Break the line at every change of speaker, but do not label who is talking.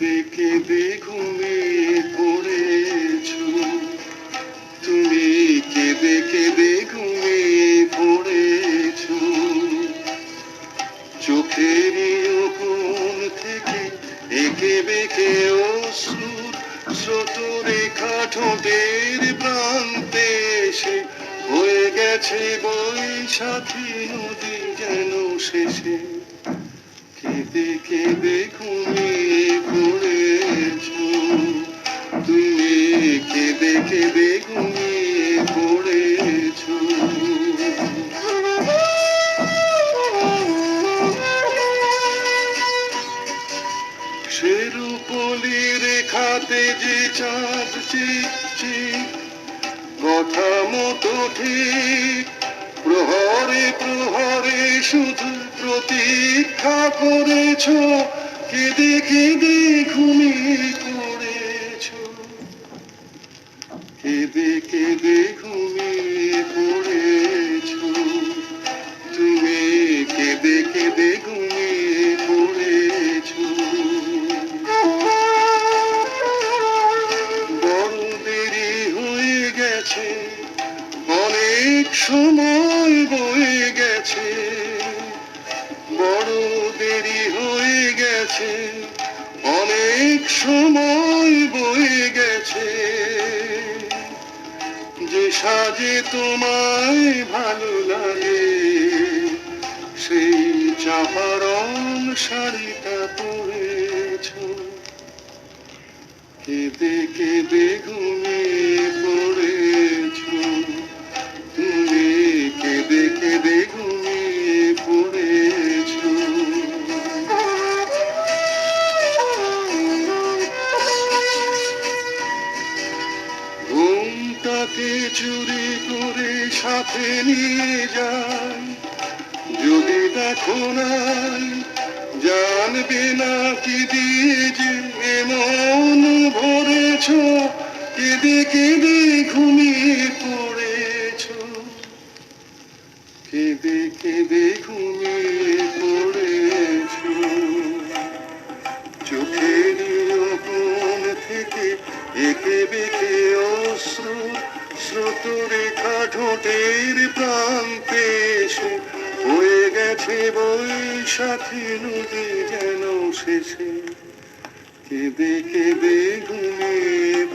দেখে কেঁদে ঘুমিয়ে পড়েছ। তুমি কে দেখে ঘুমিয়ে পড়েছ। চোখের কোন থেকে একে বেঁকে অশ্রুর স্রোত রেখা ঠোঁটের প্রান্তে এসে হয়ে গেছে বৈশাখী নদী যেন শেষে। কেঁদে কেঁদে ঘুমিয়ে কেঁদে কেঁদে ঘুমিয়ে পড়েছ। সেরুপলি রেখাতে যে চাঁদ চিক কথা মতো ঠিক, প্রহরে প্রহরে শুধু প্রতীক্ষা করেছ, কেঁদে কেঁদে ঘুমিয়ে কেঁদে কেঁদে ঘুমিয়ে পড়েছ। তুমি কেঁদে কেঁদে ঘুমিয়ে পড়েছ। বড় দেরি হয়ে গেছে, অনেক সময় বয়ে গেছে। বড় দেরি হয়ে গেছে, অনেক সময় বয়ে গেছে। যে সাজে তোমায় ভালো লাগে সেই চাপারং শাড়িটা পরেছো। কেঁদে কেঁদে ঘুমিয়ে চুরি করে সাথে নিয়ে যাই। যদি দেখো নাই, জানবে না কি দিয়ে যে মন ভরেছ, কেঁদে কেঁদে ঘুমিয়ে পড়েছ। কেঁদে কেঁদে ঘুমিয়ে পড়েছ। চোখের থেকে একে বেঁকে অশ্রু স্রোত রেখা ঠোঁটের প্রান্তে এসে হয়ে গেছে বৈশাখী নদী যেন শেষে। কেঁদে কেঁদে ঘুমিয়ে